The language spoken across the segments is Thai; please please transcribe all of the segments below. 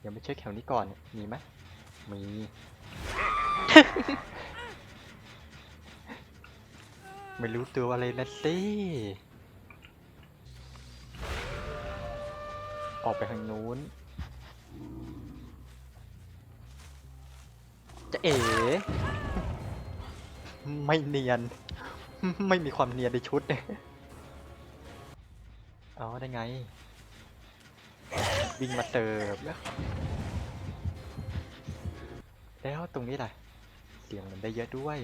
เดี๋ยวไปเช็คแถวนี้ก่อนมีไหมมี ไม่รู้ตัวอะไรนะสิออกไปทางนู้น จะเอ๋ ไม่เนียน ไม่มีความเนียนในชุดอ๋อ ได้ไง วิ่งมาเติบแล้ว แล้วตรงนี้แหละเสียงมันได้เยอะด้วย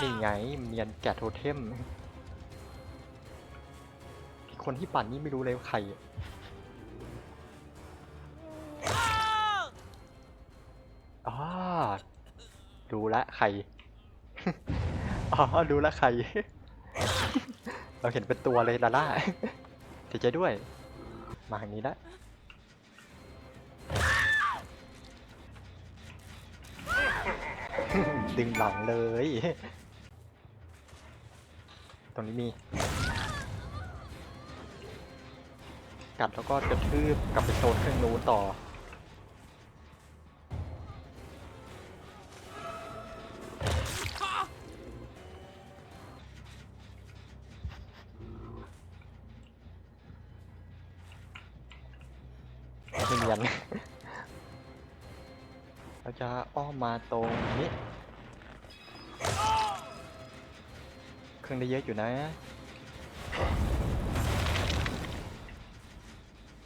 นี่ไงเมียนแกะโทเทมคนที่ปั่นนี่ไม่รู้เลยว่าใครอะอ๋อดูละใคร อ๋อดูละใคร เราเห็นเป็นตัวเลยลาล่าเสียใจด้วย มาทางนี้ละดึงหลังเลย ตรงนี้มี กัดแล้วก็กระทืบกลับไปโซนเครื่องนู้นต่อ ไม่เนียนเราจะอ้อมมาตรงนี้เครื่องได้เยอะอยู่นะ